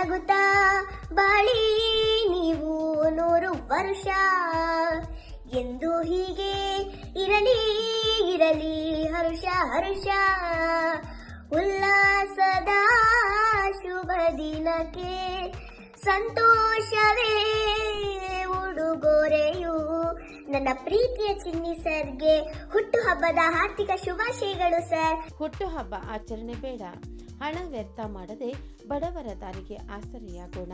ನಗುತ್ತಾ ಬಾಳಿ ನೀವು ನೂರು ವರ್ಷ. ಎಂದು ಹೀಗೆ ಇರಲಿ ಇರಲಿ, ಹರುಷ ಹರುಷ. ಉಲ್ಲಾಸದ ಶುಭ ದಿನಕ್ಕೆ ಸಂತೋಷವೇ ಉಡುಗೊರೆಯು. ನನ್ನ ಪ್ರೀತಿಯ ಚಿನ್ನಿ ಸರ್ಗೆ ಹುಟ್ಟುಹಬ್ಬದ ಹಾರ್ದಿಕ ಶುಭಾಶಯಗಳು ಸರ್. ಹುಟ್ಟುಹಬ್ಬ ಆಚರಣೆ ಬೇಡ. ಹಣ ವ್ಯರ್ಥ ಮಾಡದೆ ಬಡವರ ದಾರಿಗೆ ಆಸರೆಯಾಗೋಣ.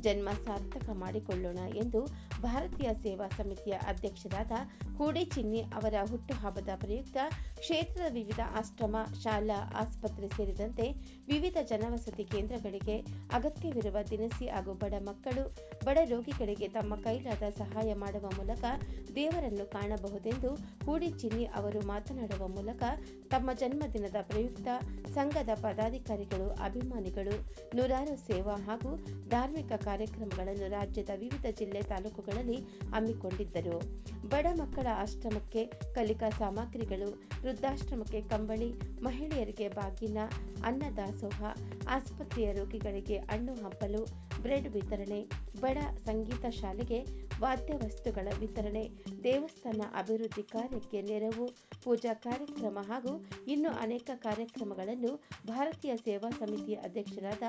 ಜನ್ಮ ಸಾರ್ಥಕ ಮಾಡಿಕೊಳ್ಳೋಣ ಎಂದು ಭಾರತೀಯ ಸೇವಾ ಸಮಿತಿಯ ಅಧ್ಯಕ್ಷರಾದ ಹೂಡಿ ಚಿನ್ನಿ ಅವರ ಹುಟ್ಟುಹಬ್ಬದ ಪ್ರಯುಕ್ತ ಕ್ಷೇತ್ರದ ವಿವಿಧ ಆಶ್ರಮ, ಶಾಲಾ, ಆಸ್ಪತ್ರೆ ಸೇರಿದಂತೆ ವಿವಿಧ ಜನವಸತಿ ಕೇಂದ್ರಗಳಿಗೆ ಅಗತ್ಯವಿರುವ ದಿನಸಿ ಹಾಗೂ ಬಡ ಮಕ್ಕಳು, ಬಡ ರೋಗಿಗಳಿಗೆ ತಮ್ಮ ಕೈಲಾದ ಸಹಾಯ ಮಾಡುವ ಮೂಲಕ ದೇವರನ್ನು ಕಾಣಬಹುದೆಂದು ಹೂಡಿ ಚಿನ್ನಿ ಅವರು ಮಾತನಾಡುವ ಮೂಲಕ ತಮ್ಮ ಜನ್ಮದಿನದ ಪ್ರಯುಕ್ತ ಸಂಘದ ಪದಾಧಿಕಾರಿಗಳು, ಅಭಿಮಾನಿಗಳು ನೂರಾರು ಸೇವಾ ಹಾಗೂ ಧಾರ್ಮಿಕ ಕಾರ್ಯಕ್ರಮಗಳನ್ನು ರಾಜ್ಯದ ವಿವಿಧ ಜಿಲ್ಲೆ ತಾಲೂಕುಗಳಲ್ಲಿ ಹಮ್ಮಿಕೊಂಡಿದ್ದರು. ಬಡ ಮಕ್ಕಳ ಆಶ್ರಮಕ್ಕೆ ಕಲಿಕಾ ಸಾಮಗ್ರಿಗಳು, ವೃದ್ಧಾಶ್ರಮಕ್ಕೆ ಕಂಬಳಿ, ಮಹಿಳೆಯರಿಗೆ ಬಾಗಿನ, ಅನ್ನದಾಸೋಹ, ಆಸ್ಪತ್ರೆಯ ರೋಗಿಗಳಿಗೆ ಹಣ್ಣು ಹಂಪಲು, ಬ್ರೆಡ್ ವಿತರಣೆ, ಬಡ ಸಂಗೀತ ಶಾಲೆಗೆ ವಾದ್ಯ ವಸ್ತುಗಳ ವಿತರಣೆ, ದೇವಸ್ಥಾನ ಅಭಿವೃದ್ಧಿ ಕಾರ್ಯಕ್ಕೆ ನೆರವು, ಪೂಜಾ ಕಾರ್ಯಕ್ರಮ ಹಾಗೂ ಇನ್ನು ಅನೇಕ ಕಾರ್ಯಕ್ರಮಗಳನ್ನು ಭಾರತೀಯ ಸೇವಾ ಸಮಿತಿಯ ಅಧ್ಯಕ್ಷರಾದ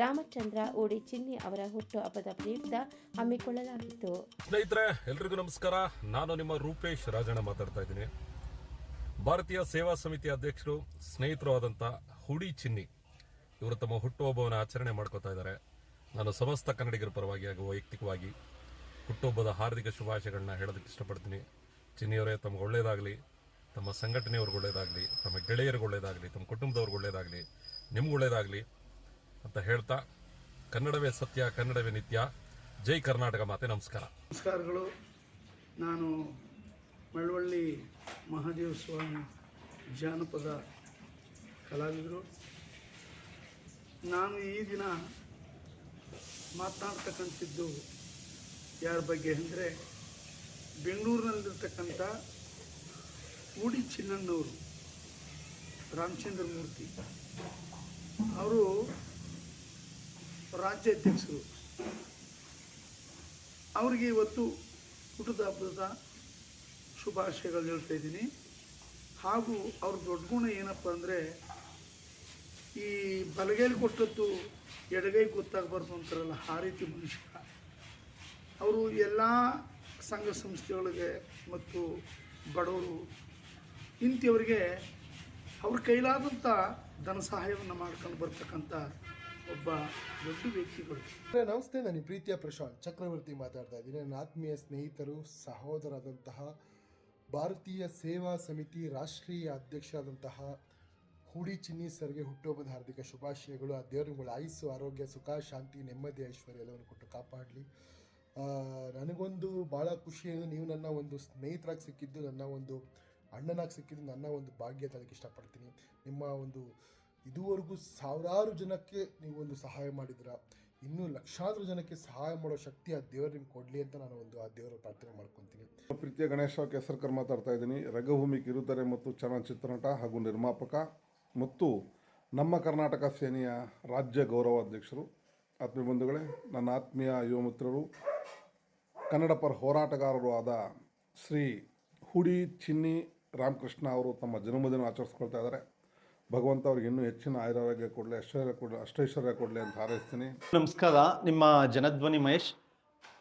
ರಾಮಚಂದ್ರ ಓಡಿ ಚಿನ್ನಿ ಅವರ ಹುಟ್ಟು ಹಬ್ಬದ ಪ್ರಯುಕ್ತ ಹಮ್ಮಿಕೊಳ್ಳಲಾಗಿತ್ತು. ಸ್ನೇಹಿತರೆ, ಎಲ್ರಿಗೂ ನಮಸ್ಕಾರ. ನಾನು ನಿಮ್ಮ ರೂಪೇಶ್ ರಾಜಣ್ಣ ಮಾತಾಡ್ತಾ ಇದ್ದೀನಿ. ಭಾರತೀಯ ಸೇವಾ ಸಮಿತಿ ಅಧ್ಯಕ್ಷರು, ಸ್ನೇಹಿತರು ಆದಂತ ಹುಡಿ ಚಿನ್ನಿ, ಇವರು ತಮ್ಮ ಹುಟ್ಟುಹಬ್ಬವನ್ನು ಆಚರಣೆ ಮಾಡ್ಕೋತಾ ಇದ್ದಾರೆ. ನಾನು ಸಮಸ್ತ ಕನ್ನಡಿಗರ ಪರವಾಗಿ ಹಾಗೂ ವೈಯಕ್ತಿಕವಾಗಿ ಹುಟ್ಟುಹಬ್ಬದ ಹಾರ್ದಿಕ ಶುಭಾಶಯಗಳನ್ನ ಹೇಳೋದಕ್ಕೆ ಇಷ್ಟಪಡ್ತೀನಿ. ಚಿನ್ನಿಯವರೇ, ತಮ್ಗೆ ಒಳ್ಳೇದಾಗಲಿ. ತಮ್ಮ ಸಂಘಟನೆಯವ್ರಿಗೆ ಒಳ್ಳೇದಾಗಲಿ. ತಮ್ಮ ಗೆಳೆಯರಿಗೆ ಒಳ್ಳೇದಾಗಲಿ. ತಮ್ಮ ಕುಟುಂಬದವ್ರಿಗೆ ಒಳ್ಳೇದಾಗಲಿ. ನಿಮ್ಗೆ ಒಳ್ಳೇದಾಗಲಿ ಅಂತ ಹೇಳ್ತಾ, ಕನ್ನಡವೇ ಸತ್ಯ, ಕನ್ನಡವೇ ನಿತ್ಯ. ಜೈ ಕರ್ನಾಟಕ ಮಾತೆ, ನಮಸ್ಕಾರ. ನಮಸ್ಕಾರಗಳು. ನಾನು ಮಳವಳ್ಳಿ ಮಹಾದೇವ ಸ್ವಾಮಿ ಜಾನಪದ ಕಲಾವಿದರು. ನಾನು ಈ ದಿನ ಮಾತನಾಡ್ತಕ್ಕಂಥದ್ದು ಯಾರ ಬಗ್ಗೆ ಅಂದರೆ ಬೆಂಗಳೂರಿನಲ್ಲಿರ್ತಕ್ಕಂಥ ಊಡಿ ಚಿನ್ನಣ್ಣವರು ರಾಮಚಂದ್ರ ಮೂರ್ತಿ. ಅವರು ರಾಜ್ಯಾಧ್ಯಕ್ಷರು. ಅವರಿಗೆ ಇವತ್ತು ಹುಟ್ಟದ ಹಬ್ಬದ ಶುಭಾಶಯಗಳು ಹೇಳ್ತಾ ಇದ್ದೀನಿ. ಹಾಗೂ ಅವ್ರ ದೊಡ್ಡ ಗುಣ ಏನಪ್ಪ ಅಂದರೆ ಈ ಬಲಗೈಲಿ ಕೊಟ್ಟದ್ದು ಎಡಗೈ ಗೊತ್ತಾಗಬಾರ್ದು ಅಂತಾರಲ್ಲ, ಆ ರೀತಿ ಮನುಷ್ಯ. ಅವರು ಎಲ್ಲ ಸಂಘ ಸಂಸ್ಥೆಗಳಿಗೆ ಮತ್ತು ಬಡವರು ಇಂಥವರಿಗೆ ಅವ್ರ ಕೈಲಾದಂಥ ಧನ ಸಹಾಯವನ್ನು ಮಾಡ್ಕೊಂಡು ಬರ್ತಕ್ಕಂಥ ಒಬ್ಬ ದೊಡ್ಡ ವ್ಯಕ್ತಿಗಳು ನಮಸ್ತೆ, ನಾನು ಪ್ರೀತಿಯ ಪ್ರಶಾಂತ್ ಚಕ್ರವರ್ತಿ ಮಾತಾಡ್ತಾ ಇದ್ದೀನಿ. ನನ್ನ ಆತ್ಮೀಯ ಸ್ನೇಹಿತರು ಸಹೋದರಾದಂತಹ ಭಾರತೀಯ ಸೇವಾ ಸಮಿತಿ ರಾಷ್ಟ್ರೀಯ ಅಧ್ಯಕ್ಷರಾದಂತಹ ಹೂಡಿ ಚಿನ್ನಿ ಸರ್ಗೆ ಹುಟ್ಟುಹಬ್ಬದ ಹಾರ್ದಿಕ ಶುಭಾಶಯಗಳು. ಆ ದೇವರು ಆಯುಸ್ಸು, ಆರೋಗ್ಯ, ಸುಖ, ಶಾಂತಿ, ನೆಮ್ಮದಿ, ಐಶ್ವರ್ಯ ಎಲ್ಲವನ್ನು ಕೊಟ್ಟು ಕಾಪಾಡಲಿ. ನನಗೊಂದು ಭಾಳ ಖುಷಿ ಅಂದರೆ ನೀವು ನನ್ನ ಒಂದು ಸ್ನೇಹಿತರಾಗಿ ಸಿಕ್ಕಿದ್ದು, ನನ್ನ ಒಂದು ಅಣ್ಣನಾಗಿ ಸಿಕ್ಕಿದ್ದು, ನನ್ನ ಒಂದು ಭಾಗ್ಯ ತಳಕ್ಕೆ ಇಷ್ಟಪಡ್ತೀನಿ. ನಿಮ್ಮ ಒಂದು ಇದುವರೆಗೂ ಸಾವಿರಾರು ಜನಕ್ಕೆ ನೀವು ಒಂದು ಸಹಾಯ ಮಾಡಿದ್ರ ಇನ್ನೂ ಲಕ್ಷಾಂತರ ಜನಕ್ಕೆ ಸಹಾಯ ಮಾಡೋ ಶಕ್ತಿ ಆ ದೇವರು ನಿಮ್ಗೆ ಕೊಡಲಿ ಅಂತ ನಾನು ಒಂದು ಆ ದೇವರ ಪ್ರಾರ್ಥನೆ ಮಾಡ್ಕೊತೀನಿ. ಪ್ರೀತಿಯ ಗಣೇಶ ಕೆಸರ್ಕರ್ ಮಾತಾಡ್ತಾ ಇದ್ದೀನಿ. ರಂಗಭೂಮಿ ಕಿರುತೆರೆ ಮತ್ತು ಚಲನಚಿತ್ರ ನಟ ಹಾಗೂ ನಿರ್ಮಾಪಕ ಮತ್ತು ನಮ್ಮ ಕರ್ನಾಟಕ ಸೇನೆಯ ರಾಜ್ಯ ಗೌರವಾಧ್ಯಕ್ಷರು. ಆತ್ಮೀಯ ಬಂಧುಗಳೇ, ನನ್ನ ಆತ್ಮೀಯ ಯುವ ಮಿತ್ರರು, ಕನ್ನಡ ಪರ ಹೋರಾಟಗಾರರು ಆದ ಶ್ರೀ ಹುಡಿ ಚಿನ್ನಿ ರಾಮಕೃಷ್ಣ ಅವರು ತಮ್ಮ ಜನ್ಮದಿನ ಆಚರಿಸ್ಕೊಳ್ತಾ ಇದ್ದಾರೆ. ಭಗವಂತ ಅವ್ರಿಗೆ ಇನ್ನೂ ಹೆಚ್ಚಿನ ಆಯುರಾರೋಗ್ಯ ಕೊಡಲಿ, ಐಶ್ವರ್ಯ ಕೊಡಲಿ, ಅಷ್ಟೈಶ್ವರ್ಯ ಕೊಡಲಿ ಅಂತ ಹಾರೈಸ್ತೀನಿ. ನಮಸ್ಕಾರ, ನಿಮ್ಮ ಜನಧ್ವನಿ ಮಹೇಶ್.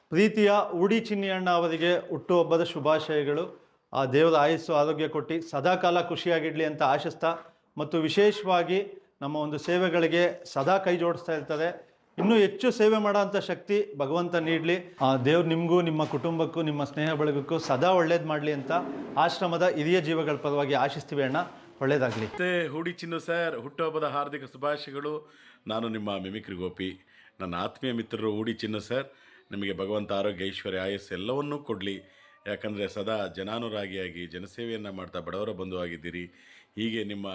ಪ್ರೀತಿಯ ಉಡಿ ಚಿನ್ನಿಯಣ್ಣ ಅವರಿಗೆ ಹುಟ್ಟುಹಬ್ಬದ ಶುಭಾಶಯಗಳು. ಆ ದೇವರ ಆಯಸ್ಸು, ಆರೋಗ್ಯ ಕೊಟ್ಟು ಸದಾಕಾಲ ಖುಷಿಯಾಗಿಡಲಿ ಅಂತ ಆಶಿಸ್ತಾ, ಮತ್ತು ವಿಶೇಷವಾಗಿ ನಮ್ಮ ಒಂದು ಸೇವೆಗಳಿಗೆ ಸದಾ ಕೈ ಜೋಡಿಸ್ತಾ ಇರ್ತಾರೆ ಇನ್ನೂ ಹೆಚ್ಚು ಸೇವೆ ಮಾಡೋಂಥ ಶಕ್ತಿ ಭಗವಂತ ನೀಡಲಿ. ಆ ದೇವ್ರು ನಿಮಗೂ, ನಿಮ್ಮ ಕುಟುಂಬಕ್ಕೂ, ನಿಮ್ಮ ಸ್ನೇಹ ಬಳಗಕ್ಕೂ ಸದಾ ಒಳ್ಳೇದು ಮಾಡಲಿ ಅಂತ ಆಶ್ರಮದ ಹಿರಿಯ ಜೀವಗಳ ಪರವಾಗಿ ಆಶಿಸ್ತೀವಿ ಅಣ್ಣ. ಒಳ್ಳೇದಾಗಲಿ. ಮತ್ತೆ ಹುಡಿ ಚಿನ್ನು ಸರ್, ಹುಟ್ಟುಹಬ್ಬದ ಹಾರ್ದಿಕ ಶುಭಾಶಯಗಳು. ನಾನು ನಿಮ್ಮ ಮಿಮಿಕ್ರಿ ಗೋಪಿ. ನನ್ನ ಆತ್ಮೀಯ ಮಿತ್ರರು ಹೂಡಿ ಚಿನ್ನು ಸರ್, ನಿಮಗೆ ಭಗವಂತ ಆರೋಗ್ಯ, ಐಶ್ವರ್ಯ, ಆಯಸ್ಸು ಎಲ್ಲವನ್ನೂ ಕೊಡಲಿ. ಯಾಕಂದರೆ ಸದಾ ಜನಾನುರಾಗಿಯಾಗಿ ಜನಸೇವೆಯನ್ನು ಮಾಡ್ತಾ ಬಡವರ ಬಂಧುವಾಗಿದ್ದೀರಿ. ಹೀಗೆ ನಿಮ್ಮ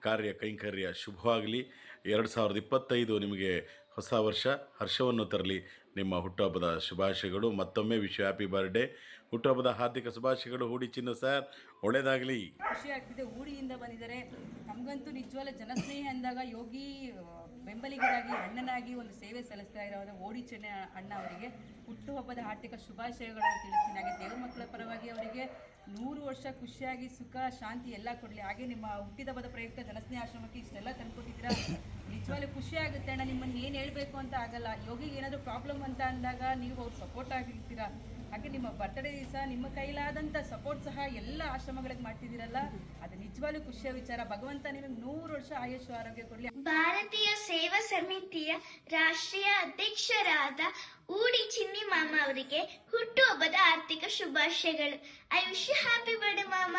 ಕಾರ್ಯ ಕೈಂಕರ್ಯ ಶುಭವಾಗಲಿ. ಎರಡು ಸಾವಿರದ ಇಪ್ಪತ್ತೈದು ನಿಮಗೆ ಹೊಸ ವರ್ಷ ಹರ್ಷವನ್ನು ತರಲಿ. ನಿಮ್ಮ ಹುಟ್ಟುಹಬ್ಬದ ಶುಭಾಶಯಗಳು. ಮತ್ತೊಮ್ಮೆ ವಿಶ್ ಹ್ಯಾಪಿ ಬರ್ಡೇ ಹುಟ್ಟುಹಬ್ಬದ ಹಾರ್ದಿಕ ಶುಭಾಶಯಗಳು. ಹೂಡಿ ಚಿನ್ನ ಸರ್, ಒಳ್ಳೇದಾಗಲಿ. ಖುಷಿ ಆಗ್ತಿದೆ ಊಡಿಯಿಂದ ಬಂದಿದ್ದಾರೆ. ನಮಗಂತೂ ನಿಜವಾದ ಜನಸ್ನೇಹಿ ಅಂದಾಗ ಯೋಗಿ ಬೆಂಬಲಿಗರಾಗಿ, ಅಣ್ಣನಾಗಿ ಒಂದು ಸೇವೆ ಸಲ್ಲಿಸ್ತಾ ಇರೋ ಓಡಿ ಚೆನ್ನ ಅಣ್ಣ ಅವರಿಗೆ. ಹುಟ್ಟುಹಬ್ಬದ ಆರ್ಥಿಕ ಶುಭಾಶಯಗಳನ್ನು ತಿಳಿಸ್ತೀನಿ. ಹಾಗೆ ದೇವ್ರ ಮಕ್ಕಳ ಪರವಾಗಿ ಅವರಿಗೆ ನೂರು ವರ್ಷ ಖುಷಿಯಾಗಿ ಸುಖ, ಶಾಂತಿ ಎಲ್ಲ ಕೊಡಲಿ. ಹಾಗೆ ನಿಮ್ಮ ಹುಟ್ಟಿದಬ್ಬದ ಪ್ರಯುಕ್ತ ಜನಸ್ನೇಹ ಆಶ್ರಮಕ್ಕೆ ಇಷ್ಟೆಲ್ಲ ತಂದುಕೊಟ್ಟಿದ್ದೀರಾ? ನಿಜವಾಗ್ಲೂ ಖುಷಿ ಆಗುತ್ತೆ ಅಣ್ಣ. ನಿಮ್ಮನ್ನು ಏನು ಹೇಳಬೇಕು ಅಂತ ಆಗಲ್ಲ. ಯೋಗಿಗೆ ಏನಾದರೂ ಪ್ರಾಬ್ಲಮ್ ಅಂತ ಅಂದಾಗ ನೀವು ಅವ್ರು ಸಪೋರ್ಟ್ ಆಗಿರ್ತೀರಾ? ಹಾಗೆ ನಿಮ್ಮ ಬರ್ತ್ಡೇ ದಿವಸ ನಿಮ್ಮ ಕೈಲಾದಂಥ ಸಪೋರ್ಟ್ ಸಹ ಎಲ್ಲ ಆಶ್ರಮಗಳಿಗೆ ಮಾಡ್ತಿದ್ದೀರಲ್ಲ. ಅದು ನಿಜವಾಗ್ಲೂ ಖುಷಿಯ ವಿಚಾರ. ಭಗವಂತ ನಿಮಗೆ ನೂರು ವರ್ಷ ಆಯಸ್ಸು ಆರೋಗ್ಯ ಕೊಡಲಿ. ಭಾರತೀಯ ಸೇವಾ ಸಮಿತಿಯ ರಾಷ್ಟ್ರೀಯ ಅಧ್ಯಕ್ಷರಾದ ಊಡಿ ಚಿನ್ನಿ ಅವರಿಗೆ ಹುಟ್ಟುಹಬ್ಬದ ಆರ್ಥಿಕ ಶುಭಾಶಯಗಳು. ಐ ವಿಶ್ ಹ್ಯಾಪಿ ಬರ್ಡೇ ಮಾಮ.